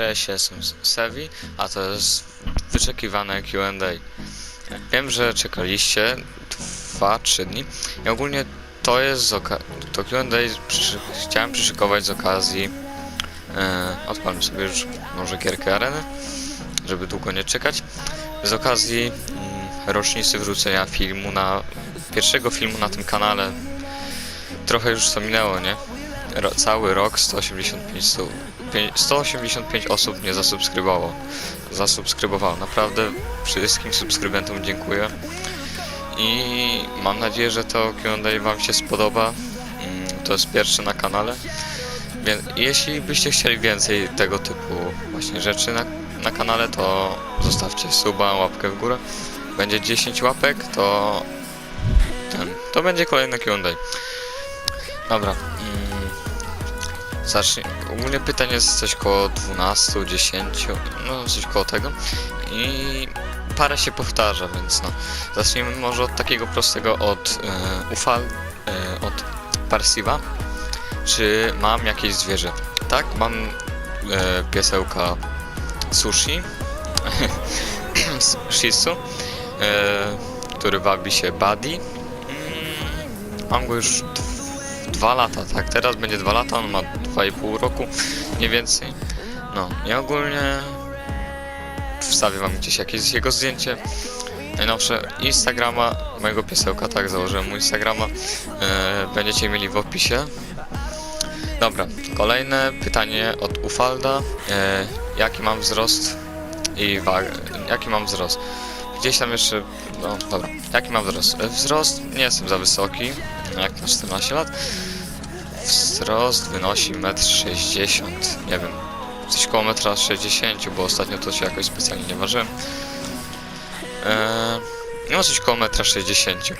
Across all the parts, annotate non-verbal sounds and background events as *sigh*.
Cześć, jestem Sevi, a to jest wyczekiwane Q&A. Wiem, że czekaliście 2-3 dni i ogólnie to jest to Q&A przyszy- chciałem przyszykować z okazji e, odpalmy sobie już może gierkę areny, żeby długo nie czekać. Z okazji mm, rocznicy wrócenia filmu na pierwszego filmu na tym kanale. Trochę już to minęło, nie? Ro, cały rok 185 su- pię- 185 osób mnie zasubskrybowało. Zasubskrybowało. Naprawdę wszystkim subskrybentom dziękuję. I mam nadzieję, że to Q&A Wam się spodoba. Mm, To jest pierwsze na kanale. Więc jeśli byście chcieli więcej tego typu właśnie rzeczy na, na kanale, to zostawcie suba, łapkę w górę. Będzie 10 łapek, to ten, to będzie kolejne Q&A. Dobra. Zacznij. Ogólnie pytań jest coś koło 12, 10, no coś koło tego. I parę się powtarza, więc no. Zacznijmy może od takiego prostego, od e, ufal, e, od Parsiva. Czy mam jakieś zwierzę? Tak, mam e, piesełka sushi, *laughs* Shih Tzu, e, który wabi się Buddy. Mm, mam go już dwa lata, tak, teraz będzie dwa lata, on ma 2,5 roku, mniej więcej. No, i ogólnie wstawię wam gdzieś jakieś jego zdjęcie. Najnowsze Instagrama mojego piesełka, tak, założyłem mu Instagrama. E, będziecie mieli w opisie. Dobra, kolejne pytanie od Ufalda. E, jaki mam wzrost i wagę? Jaki mam wzrost? Gdzieś tam jeszcze, no dobra, jaki mam wzrost? E, Wzrost nie jestem za wysoki, jak na 14 lat. Wzrost wynosi 1,60 m, nie wiem, coś koło 1,60 m, bo ostatnio to się jakoś specjalnie nie ważyłem. Eee, no coś koło 1,60 m.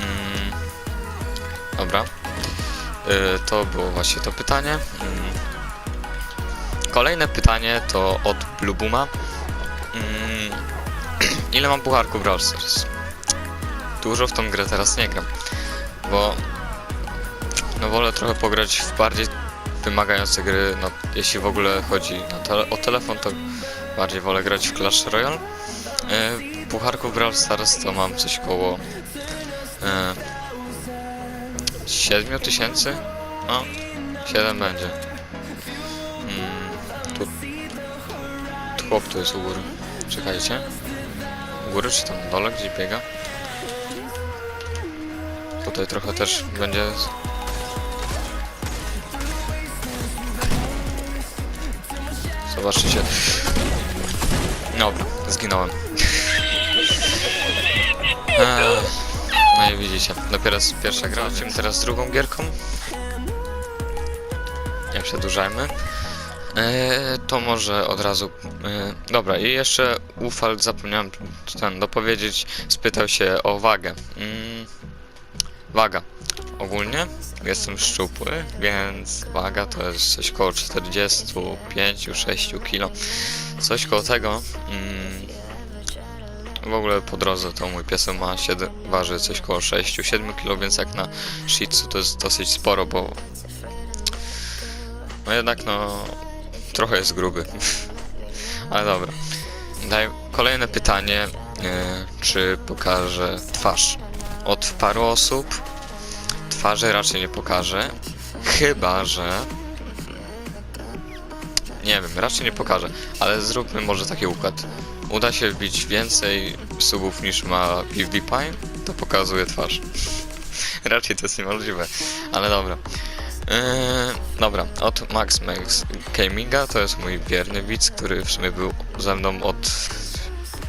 Mm, dobra. Eee, to było właśnie to pytanie. Mm. Kolejne pytanie to od Blubuma. Mm, *clears throat* ile mam pucharków Brawl Stars? Dużo w tą grę teraz nie gram, bo no wolę trochę pograć w bardziej wymagające gry, no jeśli w ogóle chodzi tele o telefon, to bardziej wolę grać w Clash Royale. E, pucharków Brawl Stars to mam coś koło e, 7 tysięcy? No, 7 będzie. Mm, tu, tu chłop tu jest u góry. Czekajcie. U góry czy tam dole gdzieś biega? Tutaj trochę też będzie Zobaczycie. Dobra, zginąłem. No i widzicie, dopiero jest pierwsza gra, lecimy teraz drugą gierką. Nie przedłużajmy. Eee, to może od razu... Eee, dobra, i jeszcze Ufald zapomniałem ten dopowiedzieć, spytał się o wagę. Mm, waga. Ogólnie jestem szczupły, więc waga to jest coś koło 45-6 kg. Coś koło tego. Mm, w ogóle po drodze to mój piesek ma 7, waży coś koło 6-7 kg, więc jak na Shih Tzu to jest dosyć sporo, bo no jednak no trochę jest gruby. *laughs* Ale dobra. Daj, kolejne pytanie, e, czy pokażę twarz? Od paru osób twarzy raczej nie pokażę. Chyba, że. Nie wiem, raczej nie pokażę, ale zróbmy może taki układ. Uda się wbić więcej subów niż ma PewDiePie, to pokazuje twarz. *laughs* raczej to jest niemożliwe, ale dobra. Yy, dobra, od Max Max Gaminga, to jest mój wierny widz, który w sumie był ze mną od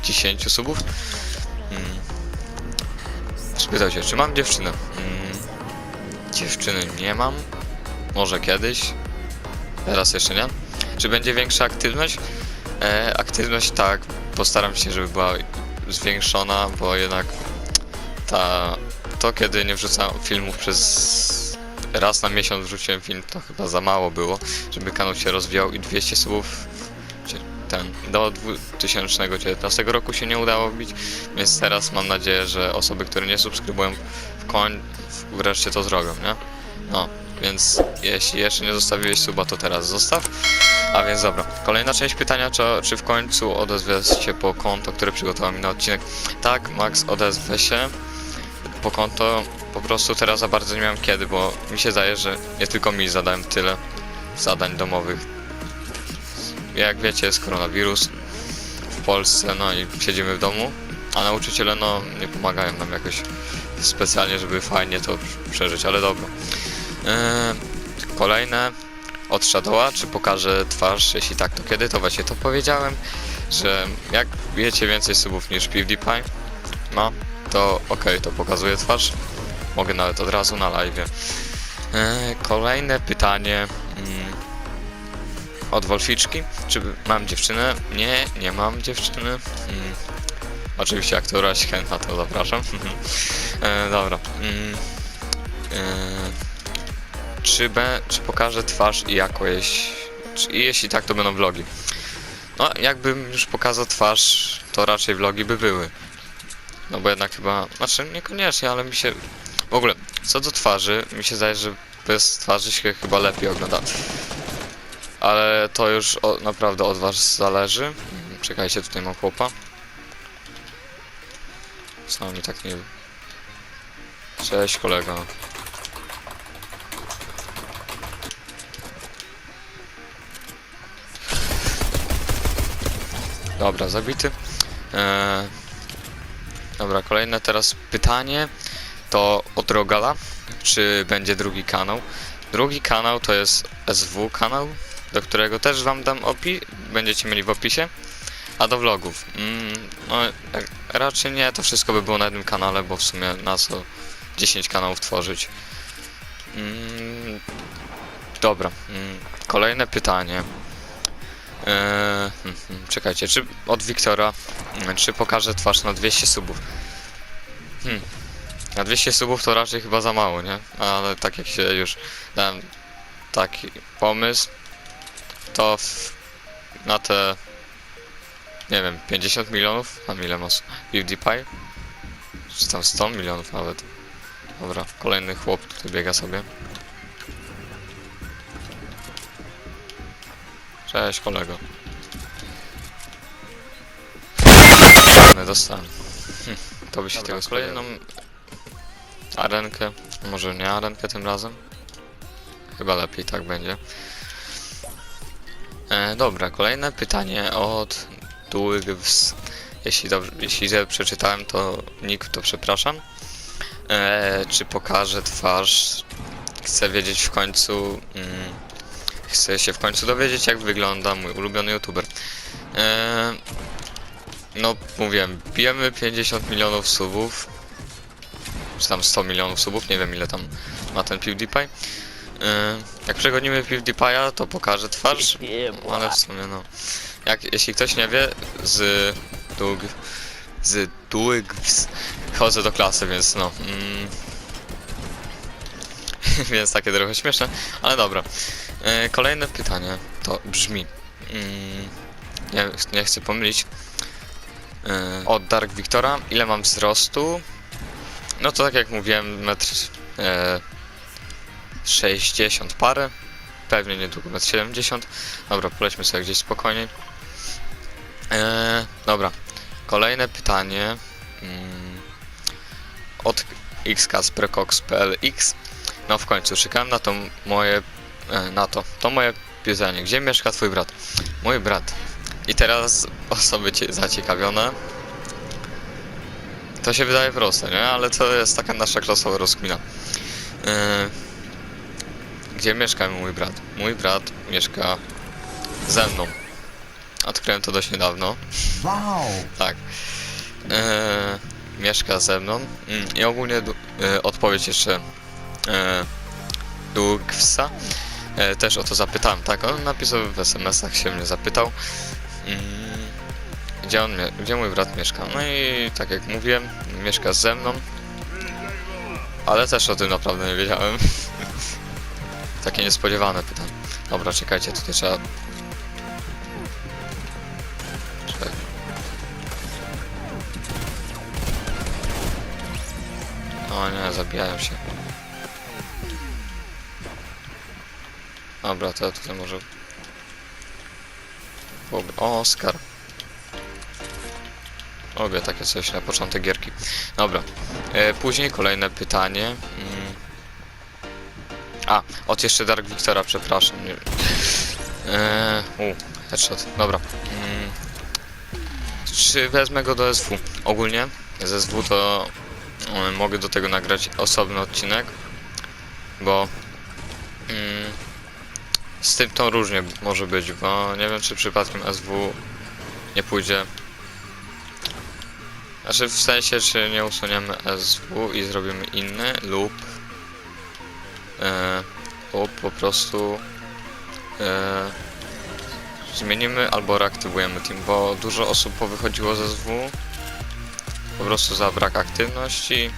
10 subów. Mm. Spytał się, czy mam dziewczynę. Dziewczyny nie mam. Może kiedyś. Teraz jeszcze nie. Czy będzie większa aktywność? E, aktywność tak. Postaram się, żeby była zwiększona, bo jednak ta, to kiedy nie wrzucam filmów przez raz na miesiąc wrzuciłem film, to chyba za mało było, żeby kanał się rozwijał i 200 subów cie- ten, do 2019 roku się nie udało wbić, więc teraz mam nadzieję, że osoby, które nie subskrybują koń wreszcie to zrobią, nie? No, więc jeśli jeszcze nie zostawiłeś suba, to teraz zostaw. A więc dobra, kolejna część pytania, czy, czy w końcu odezwę się po konto, które przygotował mi na odcinek. Tak, Max, odezwę się po konto. Po prostu teraz za bardzo nie miałem kiedy, bo mi się zdaje, że nie tylko mi zadałem tyle zadań domowych. Jak wiecie, jest koronawirus w Polsce, no i siedzimy w domu, a nauczyciele no nie pomagają nam jakoś specjalnie, żeby fajnie to przeżyć, ale dobra. Yy, kolejne od Shadowa, czy pokażę twarz, jeśli tak, to kiedy? To właśnie to powiedziałem, że jak wiecie więcej subów niż PewDiePie, no, to okej, to pokazuję twarz. Mogę nawet od razu na live. Yy, kolejne pytanie mm, od Wolficzki. Czy mam dziewczynę? Nie, nie mam dziewczyny. Mm, oczywiście jak któraś chętna, to zapraszam. e, dobra. Mm, e, czy, be, czy pokażę twarz i jakoś... Czy, jeśli tak, to będą vlogi. No, jakbym już pokazał twarz, to raczej vlogi by były. No bo jednak chyba... Znaczy, niekoniecznie, ale mi się... W ogóle, co do twarzy, mi się zdaje, że bez twarzy się chyba lepiej ogląda. Ale to już o, naprawdę od was zależy. Mm, Czekajcie, tutaj mam chłopa. Mi tak nie... Cześć kolego. Dobra, zabity. Eee, dobra, kolejne teraz pytanie to od Rogala. Czy będzie drugi kanał? Drugi kanał to jest SW kanał, do którego też wam dam opi, będziecie mieli w opisie. A do vlogów? Mm, no, e, raczej nie, to wszystko by było na jednym kanale, bo w sumie na co 10 kanałów tworzyć. Mm, dobra, mm, kolejne pytanie. Eee, czekajcie, czy od Wiktora, mm, czy pokażę twarz na 200 subów? Hmm, na 200 subów to raczej chyba za mało, nie? Ale tak jak się już dałem taki pomysł, to w, na te, nie wiem, 50 milionów, a ile ma s- PewDiePie? Czy tam 100 milionów nawet. Dobra, kolejny chłop tutaj biega sobie. Cześć kolego. Nie dostałem. Hm, to by się Dobra, tego kolejną arenkę. Może nie arenkę tym razem. Chyba lepiej tak będzie. E, dobra, kolejne pytanie od Dulgws. Jeśli dobrze, jeśli źle przeczytałem, to nick to przepraszam. E, czy pokażę twarz? Chcę wiedzieć w końcu. Mm, chcę się w końcu dowiedzieć, jak wygląda mój ulubiony youtuber. E, no, mówiłem, bijemy 50 milionów subów. Czy tam 100 milionów subów, nie wiem ile tam ma ten PewDiePie. E, jak przegonimy PewDiePie'a, to pokażę twarz. Ale w sumie no. Jak, jeśli ktoś nie wie, z Dug... Z Dugws chodzę do klasy, więc no. Mm, *laughs* więc takie trochę śmieszne, ale dobra. E, kolejne pytanie to brzmi. Mm, nie, nie chcę pomylić. E, od Dark Wiktora, ile mam wzrostu? No to tak jak mówiłem, metr e, 60 parę. Pewnie niedługo metr 70. Dobra, polećmy sobie gdzieś spokojniej. Eee, dobra. Kolejne pytanie. Mm, od xkaspercox.plx. No w końcu, czekałem na to moje... E, na to. To moje pytanie. Gdzie mieszka twój brat? Mój brat. I teraz *laughs* osoby cie, zaciekawione. To się wydaje proste, nie? Ale to jest taka nasza klasowa rozkmina. Eee, gdzie mieszka mój brat? Mój brat mieszka ze mną. Odkryłem to dość niedawno. Wow! Tak. Eee, mieszka ze mną. Mm, I ogólnie e, odpowiedź jeszcze e, Dugwsa. E, też o to zapytałem, tak? On napisał w SMS-ach, się mnie zapytał. Mm, gdzie on, gdzie mój brat mieszka? No i tak jak mówiłem, mieszka ze mną. Ale też o tym naprawdę nie wiedziałem. *laughs* Takie niespodziewane pytanie. Dobra, czekajcie, tutaj trzeba... zabijają się. Dobra, to ja tutaj może... O, Oscar. Lubię takie coś na początek gierki. Dobra. E, później kolejne pytanie. Mm. A, od jeszcze Dark Victora, przepraszam. Nie... E, u, headshot. Dobra. Mm. Czy wezmę go do SW? Ogólnie z SW to mogę do tego nagrać osobny odcinek, bo mm, z tym to różnie może być, bo nie wiem czy przypadkiem SW nie pójdzie. Znaczy w sensie czy nie usuniemy SW i zrobimy inny lub e, lub po prostu e, zmienimy albo reaktywujemy team, bo dużo osób powychodziło ze SW po prostu za brak aktywności.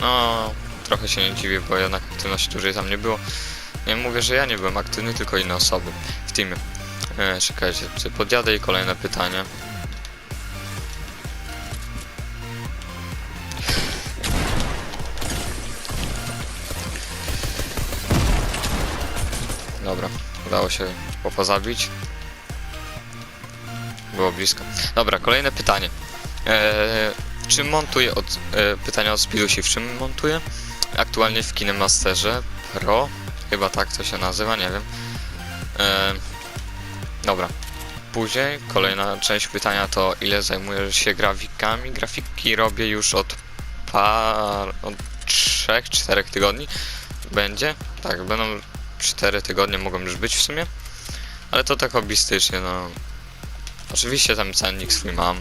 No, trochę się nie dziwię, bo jednak aktywności dużej tam nie było. Nie mówię, że ja nie byłem aktywny, tylko inne osoby w teamie. E, czekajcie, podjadę i kolejne pytanie. Dobra, udało się popa zabić. Było blisko. Dobra, kolejne pytanie. Eee, czy montuję od... E, pytania od Spidusi, w czym montuję? Aktualnie w KineMasterze Pro. Chyba tak to się nazywa, nie wiem. Eee, dobra. Później kolejna część pytania to ile zajmujesz się grafikami? Grafiki robię już od par... od 3-4 tygodni. Będzie? Tak, będą 4 tygodnie mogą już być w sumie. Ale to tak hobbystycznie, no. Oczywiście tam cennik swój mam,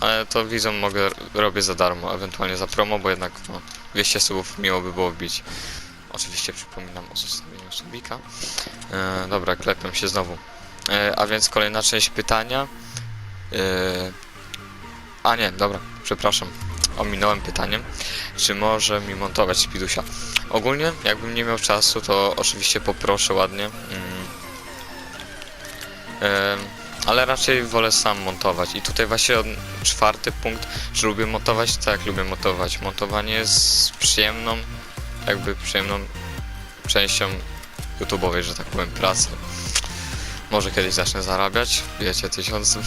ale to widzom mogę robię za darmo, ewentualnie za promo, bo jednak no, 200 subów miło by było wbić. Oczywiście przypominam o zostawieniu subika. E, dobra, klepiam się znowu. E, a więc kolejna część pytania. E, a nie, dobra, przepraszam. Ominąłem pytaniem. Czy może mi montować Spidusia? Ogólnie, jakbym nie miał czasu, to oczywiście poproszę ładnie. Mm. Em, ale raczej wolę sam montować. I tutaj właśnie czwarty punkt, czy lubię montować? Tak, lubię montować. Montowanie jest przyjemną, jakby przyjemną częścią YouTube'owej, że tak powiem, pracy. Może kiedyś zacznę zarabiać, wiecie, tysiąc.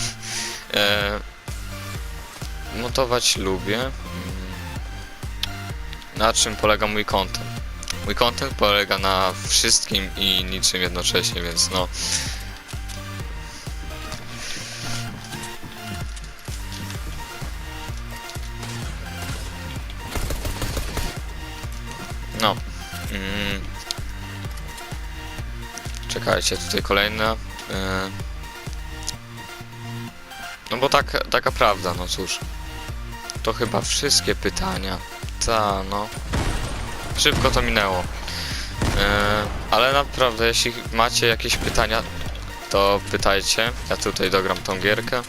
E, montować lubię. Mm. Na czym polega mój content? Mój content polega na wszystkim i niczym jednocześnie, więc. No. Mm. Czekajcie, tutaj kolejna. e. No bo tak, taka prawda, no cóż. To chyba wszystkie pytania. Ta, no. Szybko to minęło. E, ale naprawdę, jeśli macie jakieś pytania, to pytajcie. Ja tutaj dogram tą gierkę.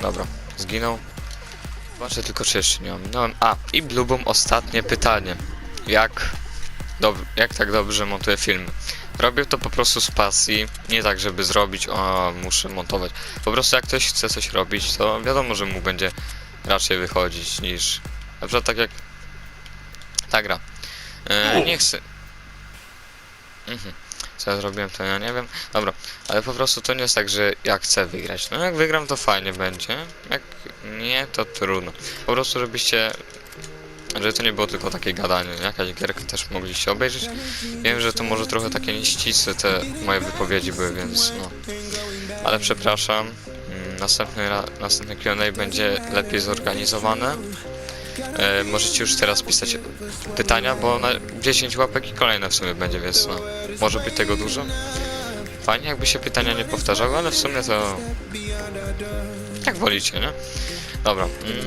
Dobra, zginął. Zobaczę tylko, czy jeszcze nie ominąłem. A, i Blubum ostatnie pytanie. Jak, dob jak tak dobrze montuję filmy? Robię to po prostu z pasji, nie tak, żeby zrobić, o, muszę montować. Po prostu jak ktoś chce coś robić, to wiadomo, że mu będzie raczej wychodzić niż... Na przykład tak jak ta gra. E, nie chcę... Mhm. Co ja zrobiłem, to ja nie wiem. Dobra, ale po prostu to nie jest tak, że ja chcę wygrać. No jak wygram, to fajnie będzie. Jak nie, to trudno. Po prostu, żebyście... Żeby to nie było tylko takie gadanie. Jakaś gierkę też mogliście obejrzeć. Wiem, że to może trochę takie nieścisłe te moje wypowiedzi były, więc no. Ale przepraszam. Mm, Następny, następny Q&A będzie lepiej zorganizowane. E, możecie już teraz pisać pytania, bo na 10 łapek i kolejne w sumie będzie, więc no. Może być tego dużo. Fajnie jakby się pytania nie powtarzały, ale w sumie to... Jak wolicie, nie? Dobra. Mm,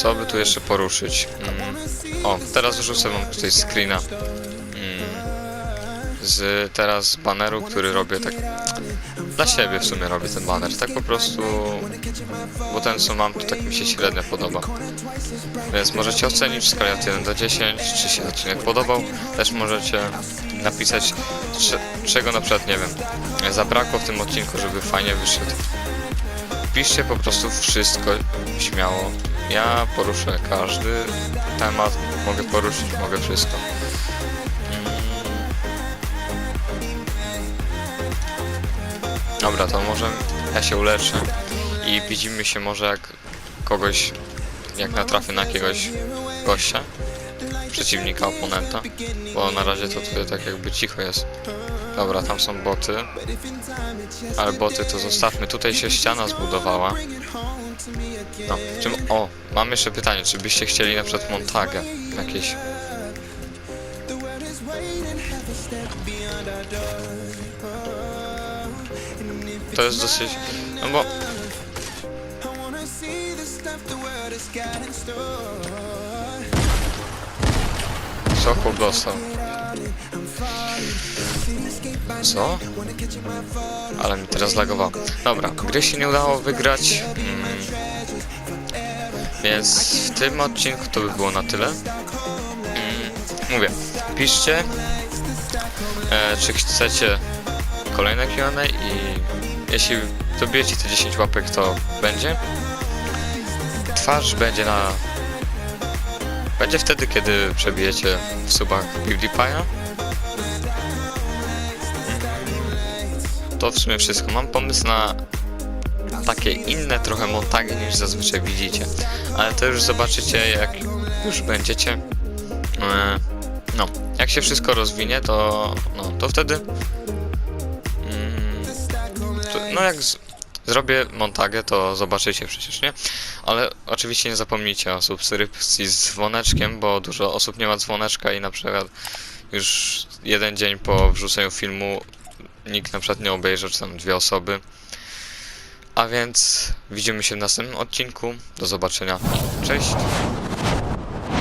co by tu jeszcze poruszyć? Mm, o, teraz wrzucę wam tutaj screena. Mm, z teraz baneru, który robię tak... Dla siebie w sumie robię ten baner, tak po prostu... Bo ten co mam, to tak mi się średnio podoba. Więc możecie ocenić w skali od 1 do 10, czy się odcinek podobał. Też możecie napisać, cze- czego na przykład, nie wiem, zabrakło w tym odcinku, żeby fajnie wyszedł. Piszcie po prostu wszystko śmiało. Ja poruszę każdy temat, mogę poruszyć, mogę wszystko. Dobra, to może ja się uleczę i widzimy się może jak kogoś, jak natrafię na jakiegoś gościa, przeciwnika, oponenta, bo na razie to tutaj tak jakby cicho jest. Dobra, tam są boty, ale boty to zostawmy, tutaj się ściana zbudowała. No, czym, o, mam jeszcze pytanie, czy byście chcieli na przykład montagę jakieś? To jest dosyć, no bo... Co dostał? Co? Ale mi teraz lagowało. Dobra, gry się nie udało wygrać. Mm. Więc w tym odcinku to by było na tyle. Mm. Mówię, piszcie, e, czy chcecie kolejne Q&A i jeśli dobijecie te 10 łapek, to będzie. Twarz będzie na... Będzie wtedy, kiedy przebijecie w subach PewDiePie'a. To w sumie wszystko. Mam pomysł na takie inne trochę montagi niż zazwyczaj widzicie. Ale to już zobaczycie jak już będziecie. E, No, jak się wszystko rozwinie, to no, to wtedy no jak z, zrobię montagę, to zobaczycie przecież, nie? Ale oczywiście nie zapomnijcie o subskrypcji z dzwoneczkiem, bo dużo osób nie ma dzwoneczka i na przykład już jeden dzień po wrzuceniu filmu nikt na przykład nie obejrzy, czy tam dwie osoby. A więc widzimy się w następnym odcinku. Do zobaczenia. Cześć.